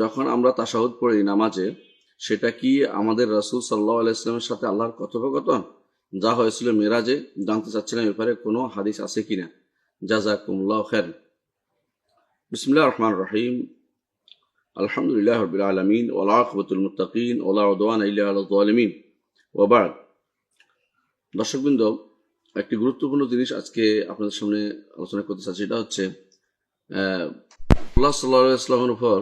যখন আমরা তাসাহুদ পড়ি নামাজে, সেটা কি আমাদের রাসূল সাল্লাহ আলাইসলামের সাথে আল্লাহর কথোপকথন? যা হয়েছিল মেরাজে, জানতে চাচ্ছিলাম ব্যাপারে কোনো হাদিস আছে কিনা। জাজাকুমুল্লাহ খের বিসমুল্লাহ রহমান রহিম। আলহামদুলিল্লাহ রবিল আলমিন ওলাকবতুল মুতাকিন ওলা উদওয়ান ইল্লা আলা যালিমিন। ওবাদ দর্শকবৃন্দ, একটি গুরুত্বপূর্ণ জিনিস আজকে আপনাদের সামনে আলোচনা করতে চাচ্ছি এটা হচ্ছে আল্লাহ সাল্লাহ ইসলামের উপর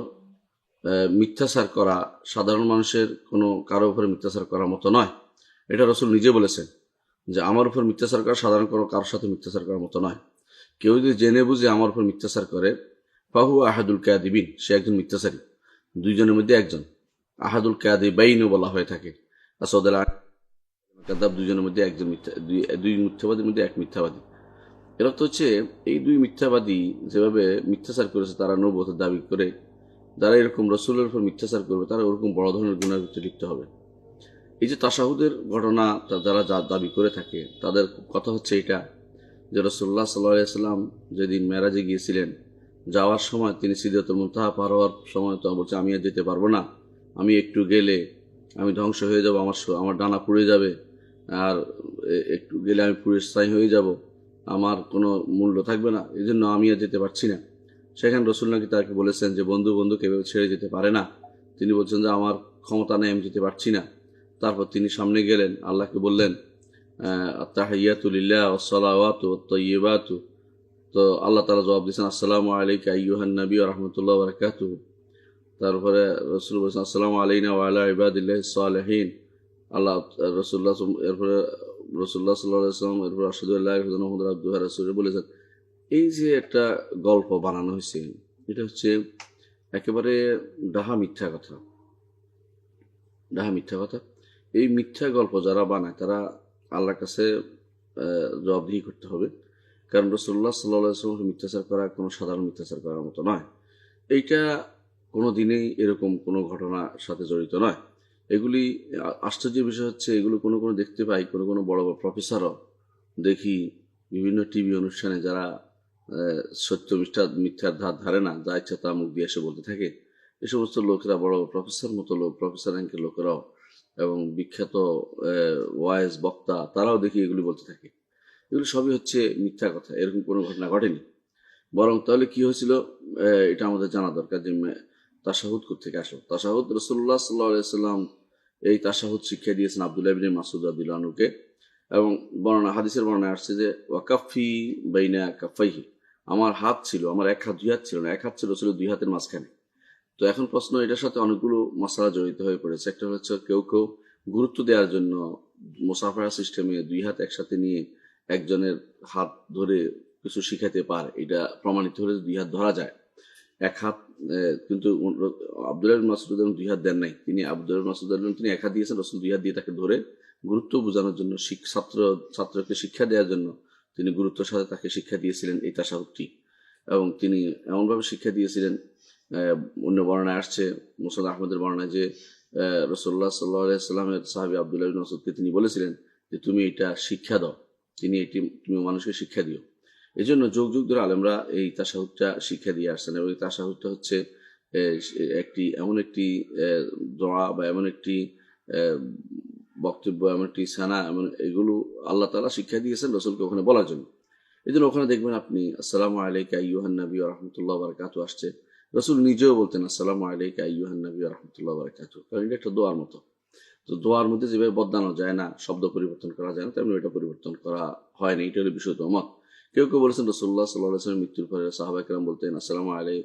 মিথ্যাচার করা সাধারণ মানুষের কোনো কারও উপরে মিথ্যাচার করার মতো নয়। এটা রসুল নিজে বলেছেন যে আমার উপর মিথ্যাচার করা সাধারণ কোনো কারোর সাথে মিথ্যাচার করার মতো নয়। কেউ যদি জেনে বুঝে আমার উপর মিথ্যাচার করে, ফাহু আহাদুল কায়াদিবিন সে একজন মিথ্যাচারী, দুইজনের মধ্যে একজন। আহাদুল কায়াদিবাইনও বলা হয়ে থাকে। আসাদ কাদাব দুজনের মধ্যে একজন মিথ্যা দুই দুই মিথ্যাবাদীর মধ্যে এক মিথ্যাবাদী। এর অর্থ হচ্ছে, এই দুই মিথ্যাবাদী যেভাবে মিথ্যাচার করেছে, তারা নবতের দাবি করে যারা এরকম রসুলের উপর মিথ্যাচার করবে, তারা ওরকম বড় ধরনের গুণের ভিতরে লিপ্ত হবে। এই যে তাসাহুদের ঘটনা যারা যা দাবি করে থাকে, তাদের কথা হচ্ছে এটা যে রসুল্লাহ সাল্লাম যেদিন মেরাজে গিয়েছিলেন, যাওয়ার সময় তিনি সিদ্ধাতুল মুনতাহা পার হওয়ার সময় তো বলছে, আমি আর যেতে পারব না। আমি একটু গেলে আমি ধ্বংস হয়ে যাব, আমার আমার ডানা পুড়ে যাবে। আর একটু গেলে আমি পুড়ে স্থায়ী হয়ে যাব। আমার কোনো মূল্য থাকবে না। এই জন্য আমি আর যেতে পারছি না। সেখানে রসুল নাকি তাকে বলেছেন যে, বন্ধু বন্ধুকে এভাবে ছেড়ে যেতে পারে না। তিনি বলছেন যে, আমার ক্ষমতা নেই, আমি যেতে পারছি না। তারপর তিনি সামনে গেলেন, আল্লাহকে বললেন তাহিয়াতুলিল্লাহ ওসলাওয়াতু তৈবাতু তো আল্লাহ তালা জবাব দিয়েছেন, আসসালামু আলাইকা আইয়ুহান নবী রহমতুল্লাহ বারকাতু তারপরে রসুল বলছেন, আসসালামু আলাইনা ওয়ালা ইবাদিল্লাহ সালেহীন। আল্লাহ, রসুল্লাহ এরপরে রসুল্লাহ সাল্লাহ আসলাম এরপর আসাদুল্লাহ আব্দুল রসুল বলেছেন এই যে একটা গল্প বানানো হয়েছে, এটা হচ্ছে একেবারে ডাহা মিথ্যা কথা। ডাহা মিথ্যা কথা। এই মিথ্যা গল্প যারা বানায়, তারা আল্লাহর কাছে জবাবদিহি করতে হবে। কারণ রসুল্লাহ সাল্লাহ মিথ্যাচার করা কোনো সাধারণ মিথ্যাচার করার মতো নয়। এইটা কোনো দিনেই এরকম কোনো ঘটনার সাথে জড়িত নয়। এগুলি আ- আশ্চর্যের বিষয় হচ্ছে, এগুলো কোনো কোনো দেখতে পাই, কোনো কোনো বড় বড় প্রফেসরও দেখি। বিভিন্ন টিভি অনুষ্ঠানে যারা সত্য মিথ্যা, মিথ্যার ধার ধারে না, যা ইচ্ছা তা মুখ দিয়ে এসে বলতে থাকে। এ সমস্ত লোকেরা বড় প্রফেসর মতো লোক প্রফেসর র্যাঙ্কের লোকেরাও এবং বিখ্যাত ওয়াইজ বক্তা, তারাও দেখি এগুলি বলতে থাকে। এগুলো সবই হচ্ছে মিথ্যা কথা, এরকম কোনো ঘটনা ঘটেনি। বরং তাহলে কি হয়েছিল? এটা আমাদের জানা দরকার যে তাশাহুদ থেকে আসলো? তাশাহুদ রসুল্লাহ সাল্লাহ সাল্লাম এই তাশাহুদ শিক্ষা দিয়েছেন আবদুল্লাহ বিন মাসুদ আদিলানুকে এবং বর্ণনা, হাদিসের বর্ণনা আসছে যে ওয়াকাফি বাইনা কাফাইহি আমার হাত ছিল, আমার এক হাত, দুই হাত ছিল না, এক হাত ছিল ছিল দুই হাতের মাঝখানে। তো এখন প্রশ্ন এটার সাথে অনেকগুলো মশলা জড়িত হয়ে পড়েছে। একটা হচ্ছে কেউ কেউ গুরুত্ব দেওয়ার জন্য মুসাফারা সিস্টেমে দুই হাত একসাথে নিয়ে একজনের হাত ধরে কিছু শিখাতে পারে। এটা প্রমাণিত হলে দুই হাত ধরা যায়। এক হাত কিন্তু আব্দুল মাসুদ দুই হাত দেন নাই। তিনি আব্দুল মাসুদ তিনি এক হাত দিয়েছেন, রসুল দুই হাত দিয়ে তাকে ধরে গুরুত্ব বোঝানোর জন্য ছাত্র, ছাত্রকে শিক্ষা দেওয়ার জন্য তিনি গুরুত্বের সাথে তাকে শিক্ষা দিয়েছিলেন এই তাসাহুদটি এবং তিনি এমনভাবে শিক্ষা দিয়েছিলেন অন্য বর্ণায় আসছে মুসাদ আহমদের বর্ণায় যে রসোল্লা সাল্লাহ সাল্লামের সাহাবি আবদুল্লাহ বিন মাসুদকে তিনি বলেছিলেন যে, তুমি এটা শিক্ষা দাও। তিনি এটি, তুমি মানুষকে শিক্ষা দিও। এই জন্য যুগ যুগ ধরে আলেমরা এই তাসাহুদটা শিক্ষা দিয়ে আসছেন এবং এই তাসাহুদটা হচ্ছে একটি, এমন একটি দোয়া বা এমন একটি বক্তব্য এমন একটি সানা এমন এগুলো আল্লাহ তালা শিক্ষা দিয়েছেন রসুলকে ওখানে বলার জন্য। এই জন্য ওখানে দেখবেন আপনি, আসসালামু আলাইকা ইউহান নবী রহমতুল্লাহ বারকাত আসছে। রসুল নিজেও বলতেন, আসসালামু আলাইকা ইউহান নবী রহমতুল্লাহ বারকাত কারণ এটা একটা দোয়ার মতো। তো দোয়ার মধ্যে যেভাবে বদলানো যায় না, শব্দ পরিবর্তন করা যায় না, তেমনি এটা পরিবর্তন করা হয়নি এটা হলো বিষয় মত কেউ কেউ বলেছেন রসুল্লাহ সাল্লাহ মৃত্যুর পরে সাহাবাইকরাম বলতেন, আসসালামু আলাই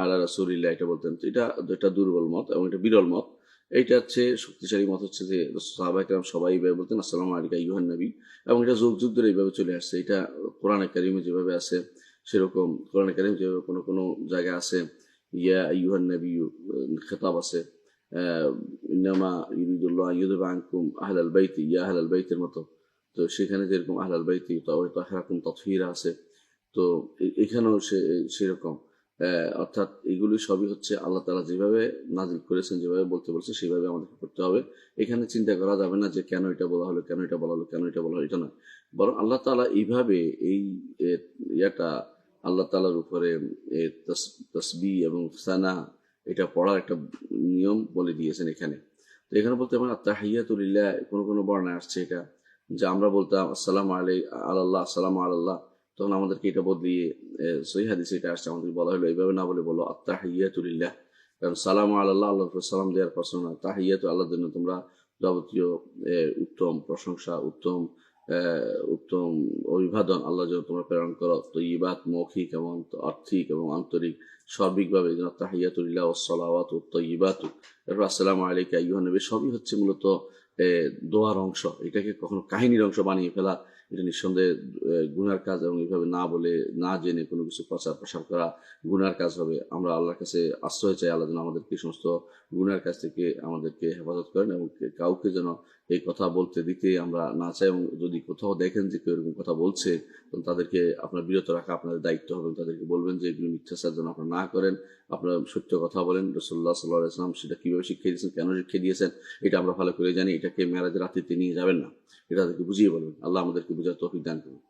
আল্লাহ রসুলিল্লাহ এটা বলতেন। তো এটা এটা দুর্বল মত এবং এটা বিরল মত। এইটা হচ্ছে শক্তিশালী মত হচ্ছে যে সাহাবাইকরাম সবাই এইভাবে বলতেন আসসালামু আলাইকা ইউহান নবী এবং এটা যুগ যুগ ধরে এইভাবে চলে আসছে এটা কোরআনে কারিমে যেভাবে আছে সেরকম কোরআন কারিম যেভাবে কোনো কোনো জায়গায় আছে ইয়া ইউহান নবী খেতাব আছে আহ, ইন্নামা ইউরিদুল্লাহ ইউদুব আনকুম আহলাল বাইতি ইয়া আহলাল বাইতের মতো তো সেখানে যেরকম আহলাল বাইতি তাহারাকুম তথহিরা আছে তো এখানেও সে সেরকম অর্থাৎ এগুলি সবই হচ্ছে আল্লাহ তালা যেভাবে নাজিল করেছেন, যেভাবে বলতে বলছে সেভাবে আমাদেরকে করতে হবে। এখানে চিন্তা করা যাবে না যে কেন এটা বলা হলো, কেন এটা বলা হলো, কেন এটা বলা হলো, এটা না বরং আল্লাহ তালা এইভাবে এই ইয়াটা আল্লাহ তালার উপরে তসবি এবং সানা, এটা পড়ার একটা নিয়ম বলে দিয়েছেন এখানে। তো এখানে বলতে আমার আত্মাহিয়াতুলিল্লাহ কোনো কোনো বর্ণায় আসছে এটা। যে আমরা বলতাম, আসসালাম আলাই আল্লাহ আসসালাম আল্লাহ তখন আমাদেরকে এটা বদলিয়ে সহি হাদিসে এটা আসছে, আমাদেরকে বলা হলো, এইভাবে না বলে বলো আত্মাহিয়াতুলিল্লাহ কারণ সালাম আল্লাহ আল্লাহ সালাম দেওয়ার পর শোনা তাহিয়াত আল্লাহর জন্য তোমরা যাবতীয় উত্তম প্রশংসা, উত্তম উত্তম অভিবাদন আল্লাহ যেন তোমরা প্রেরণ করো। তো ইবাত মৌখিক এবং আর্থিক এবং আন্তরিক, সার্বিকভাবে যেন তাহিয়াতুল্লাহ ও সলাওয়াত উত্ত ইবাতু এরপর আসসালামু আলাইকা ইউহান নবী, সবই হচ্ছে মূলত দোয়ার অংশ, এটাকে কখনো কাহিনীর অংশ বানিয়ে ফেলা, এটা নিঃসন্দেহে গুনার কাজ এবং এইভাবে না বলে, না জেনে কোনো কিছু প্রচার প্রসার করা গুনার কাজ হবে। আমরা আল্লাহর কাছে আশ্রয় চাই, আল্লাহ যেন আমাদেরকে সমস্ত গুনার কাছ থেকে আমাদেরকে হেফাজত করেন এবং কাউকে যেন এই কথা বলতে দিতে আমরা না চাই এবং যদি কোথাও দেখেন যে কেউ এরকম কথা বলছে, তখন তাদেরকে আপনার বিরত রাখা আপনাদের দায়িত্ব হবে তাদেরকে বলবেন যে এগুলো মিথ্যাচার যেন আপনারা না করেন। আপনারা সত্য কথা বলেন। রসল্লাহ সাল্লাহ ইসলাম সেটা কীভাবে শিখিয়ে দিয়েছেন, কেন শিখিয়ে দিয়েছেন, এটা আমরা ভালো করে জানি এটাকে মেয়ারাজের রাত্রিতে নিয়ে যাবেন না। এটা তাদেরকে বুঝিয়ে বলবেন। আল্লাহ আমাদেরকে বুঝার তফিক দান করুন।